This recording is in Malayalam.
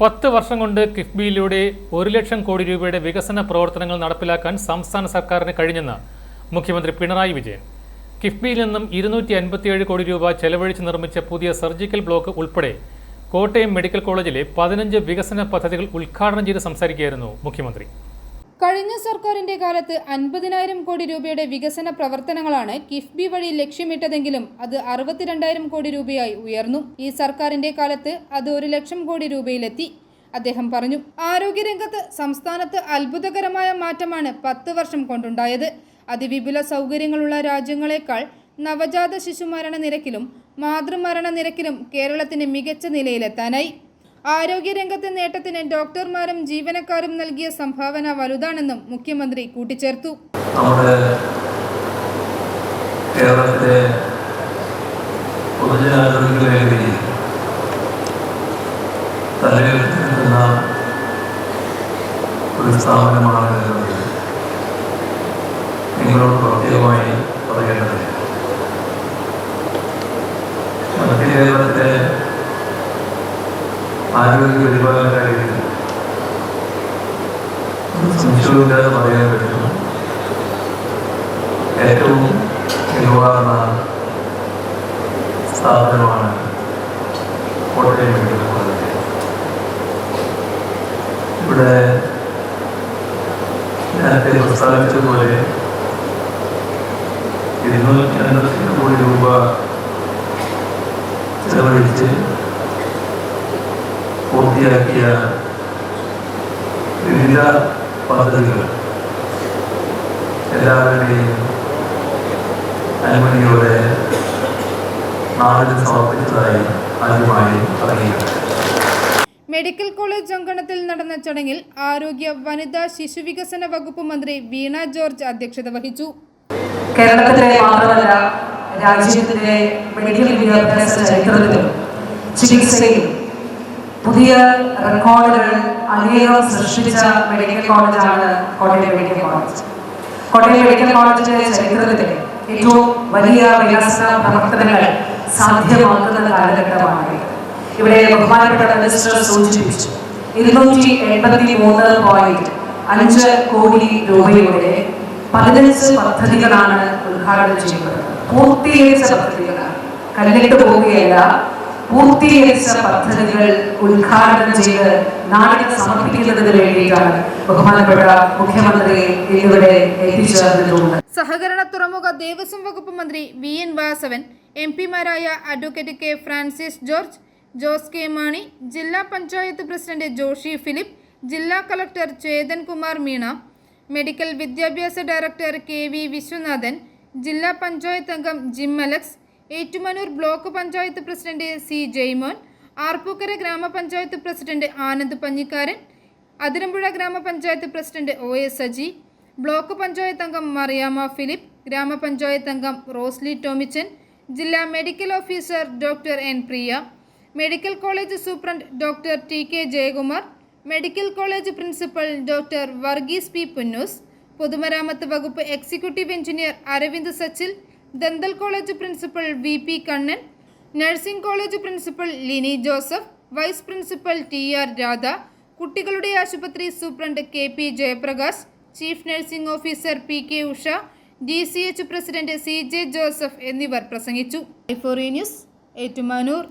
പത്ത് വർഷം കൊണ്ട് കിഫ്ബിയിലൂടെ ഒരു ലക്ഷം കോടി രൂപയുടെ വികസന പ്രവർത്തനങ്ങൾ നടപ്പിലാക്കാൻ സംസ്ഥാന സർക്കാരിന് കഴിഞ്ഞെന്ന് മുഖ്യമന്ത്രി പിണറായി വിജയൻ. കിഫ്ബിയിൽ നിന്നും ഇരുന്നൂറ്റി അൻപത്തിയേഴ് കോടി രൂപ ചെലവഴിച്ച് നിർമ്മിച്ച പുതിയ സർജിക്കൽ ബ്ലോക്ക് ഉൾപ്പെടെ കോട്ടയം മെഡിക്കൽ കോളേജിലെ പതിനഞ്ച് വികസന പദ്ധതികൾ ഉദ്ഘാടനം ചെയ്ത് സംസാരിക്കുകയായിരുന്നു മുഖ്യമന്ത്രി. കഴിഞ്ഞ സർക്കാരിന്റെ കാലത്ത് അൻപതിനായിരം കോടി രൂപയുടെ വികസന പ്രവർത്തനങ്ങളാണ് കിഫ്ബി വഴി ലക്ഷ്യമിട്ടതെങ്കിലും അത് അറുപത്തിരണ്ടായിരം കോടി രൂപയായി ഉയർന്നു. ഈ സർക്കാരിന്റെ കാലത്ത് അത് ഒരു ലക്ഷം കോടി രൂപയിലെത്തി. അദ്ദേഹം പറഞ്ഞു ആരോഗ്യരംഗത്ത് സംസ്ഥാനത്ത് അത്ഭുതകരമായ മാറ്റമാണ് പത്ത് വർഷം കൊണ്ടുണ്ടായത്. അതിവിപുല സൗകര്യങ്ങളുള്ള രാജ്യങ്ങളെക്കാൾ നവജാത ശിശുമരണ നിരക്കിലും മാതൃമരണ നിരക്കിലും കേരളത്തിന് മികച്ച നിലയിലെത്താനായി. ആരോഗ്യരംഗത്തെ നേട്ടത്തിന് ഡോക്ടർമാരും ജീവനക്കാരും നൽകിയ സംഭാവന വലുതാണെന്നും മുഖ്യമന്ത്രി കൂട്ടിച്ചേർത്തു. കേരളത്തിലെ സ്ഥാപനമാണ് ആരോഗ്യ പരിപാലന കാര്യത്തിൽ സംശയമില്ലാതെ പറയാൻ പറ്റും. ഏറ്റവും മികവാർന്ന സ്ഥാപനമാണ് കോട്ടയം മെഡിക്കൽ കോളേജ്. ഇവിടെ നേരത്തെ പ്രസ്താവിച്ചതുപോലെ ഇരുന്നൂറ്റി അൻപത്തി കോടി രൂപ ചെലവഴിച്ച് പൂർത്തിയാക്കിയ വിവിധ പദ്ധതികൾ എല്ലാവരുടെയും അനുമതിയോടെ നാടിന് സമർപ്പിച്ചതായി ആദ്യമായി അറിയിക്കുന്നു മെഡിക്കൽ കോളേജ് അങ്കണത്തിൽ നടന്ന ചടങ്ങിൽ ആരോഗ്യ വനിതാ ശിശു വികസന വകുപ്പ് മന്ത്രി വീണ ജോർജ് അധ്യക്ഷത വഹിച്ചു. കേരളത്തിലെ മാത്രമല്ല രാജ്യത്തിന്റെ മെഡിക്കൽ വിദ്യാഭ്യാസ ചരിത്രത്തിലും ചികിത്സയിലും പുതിയ റെക്കോർഡുകൾ അനേകം സൃഷ്ടിച്ച മെഡിക്കൽ കോളേജാണ് Kottayam medical college Kottayam medical കോളേജിന്റെ ചരിത്രത്തിൽ ഏറ്റവും വലിയ വികസന പ്രവർത്തനങ്ങൾ സാധ്യമാക്കുന്ന കാലഘട്ടമാണ് ഇവിടെ ബഹുമാനപ്പെട്ട മിനിസ്റ്റർ സൂചിപ്പിച്ചു ഇരുന്നൂറ്റി എൺപത്തി മൂന്ന് പോയിന്റ് അഞ്ച് കോടി രൂപയുടെ പതിനഞ്ച് പദ്ധതികളാണ് ഉദ്ഘാടനം ചെയ്യുന്നത് പൂർത്തീകരിച്ച പദ്ധതികളാണ്. കല്ലിട്ട് പോവുകയല്ല പൂർത്തീകരിച്ച പദ്ധതികൾ ഉദ്ഘാടനം ചെയ്ത് നാടിന് സമർപ്പിക്കുന്നതിന് വേണ്ടിയിട്ടാണ് ബഹുമാനപ്പെട്ട മുഖ്യമന്ത്രി ഇവിടെ എത്തിച്ചേർന്നിട്ടുള്ളത്. സഹകരണ തുറമുഖ ദേവസ്വം വകുപ്പ് മന്ത്രി V N Vasavan M പിമാരായ advocate K Francis George Jose K Mani ജില്ലാ പഞ്ചായത്ത് പ്രസിഡന്റ് ജോഷി ഫിലിപ്പ് ജില്ലാ കളക്ടർ ചേതൻ കുമാർ മീണ മെഡിക്കൽ വിദ്യാഭ്യാസ ഡയറക്ടർ കെ വി വിശ്വനാഥൻ ജില്ലാ പഞ്ചായത്ത് അംഗം Jim Alex Ettumanoor block panchayat president C Jaimon Arpookara ഗ്രാമപഞ്ചായത്ത് പ്രസിഡന്റ് ആനന്ദ് പഞ്ഞിക്കാരൻ അതിരമ്പുഴ ഗ്രാമപഞ്ചായത്ത് president O S Saji block panchayat അംഗം മറിയാമ്മ ഫിലിപ്പ് ഗ്രാമപഞ്ചായത്ത് അംഗം റോസ്ലി ടോമിച്ചൻ ജില്ലാ medical officer doctor N Priya medical college superintendent doctor T K Jayakumar medical college principal doctor Varghese P Punnoose പൊതുമരാമത്ത് വകുപ്പ് executive engineer Aravind Sachil dental college principal V P Kannan nursing college principal Lini Joseph vice principal T R Radha കുട്ടികളുടെ ആശുപത്രി superintendent K P Jayaprakash chief nursing officer P K Usha D C H president C J Joseph എന്നിവർ പ്രസംഗിച്ചു. ന്യൂസ് ഏറ്റുമാനൂർ.